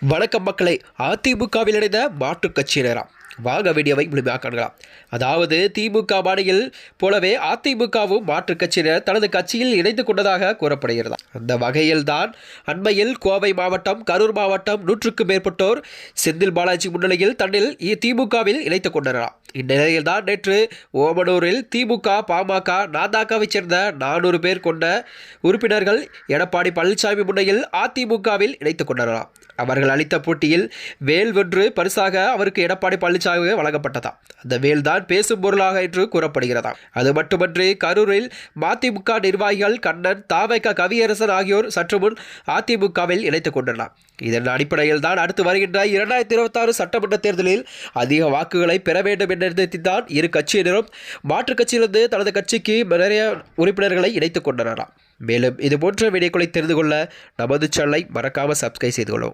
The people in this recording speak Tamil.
வணக்கம் மக்களை அதிமுகவில் இணைந்த மாற்றுக் கட்சியினராம். வாங்க வீடியோவை முழுமையாக காணலாம் அதாவது திமுக பாணியில் போலவே அதிமுகவும் மாற்றுக் கட்சியினர் தனது கட்சியில் இணைந்து கொண்டதாக கூறப்படுகிறது. அந்த வகையில்தான் அண்மையில் கோவை மாவட்டம் கரூர் மாவட்டம் நூற்றுக்கும் மேற்பட்டோர் செந்தில் பாலாஜி முன்னிலையில் தன்னில் இ- திமுகவில் இணைத்துக் கொண்டனர். இந்நிலையில் தான் நேற்று ஓமனூரில் திமுக பாமக நாதாக்காவைச் சேர்ந்த நானூறு பேர் கொண்ட உறுப்பினர்கள் எடப்பாடி பழனிசாமி முன்னையில் அதிமுகவில் இணைத்துக் கொண்டனர். அவர்கள் அளித்த போட்டியில் வேல் வென்று பரிசாக அவருக்கு எடப்பாடி பழனிசாமி வழங்கப்பட்டதாம் அந்த வேல்தான் பேசும் பொருளாக என்று கூறப்படுகிறதாம் அது மட்டுமன்றி கரூரில் மதிமுக நிர்வாகிகள் கண்ணன் தாவைக்க கவியரசன் ஆகியோர் சற்று முன் அதிமுகவில் இணைத்துக் கொண்டனர். இதன் அடிப்படையில் தான் அடுத்து வருகின்ற இரண்டாயிரத்தி இருபத்தாறு சட்டமன்ற தேர்தலில் அதிக வாக்குகளை பெற வேண்டும் என்ற இரு கட்சியினரும் மாற்றுக் கட்சியிலிருந்து தனது கட்சிக்கு நிறைய உறுப்பினர்களை இணைத்துக் கொண்டனராம் மேலும் இது போன்ற வீடியோக்களை தெரிந்து கொள்ள நமது சேனலை மறக்காமல் சப்ஸ்கிரைப் செய்து கொள்ளவும்.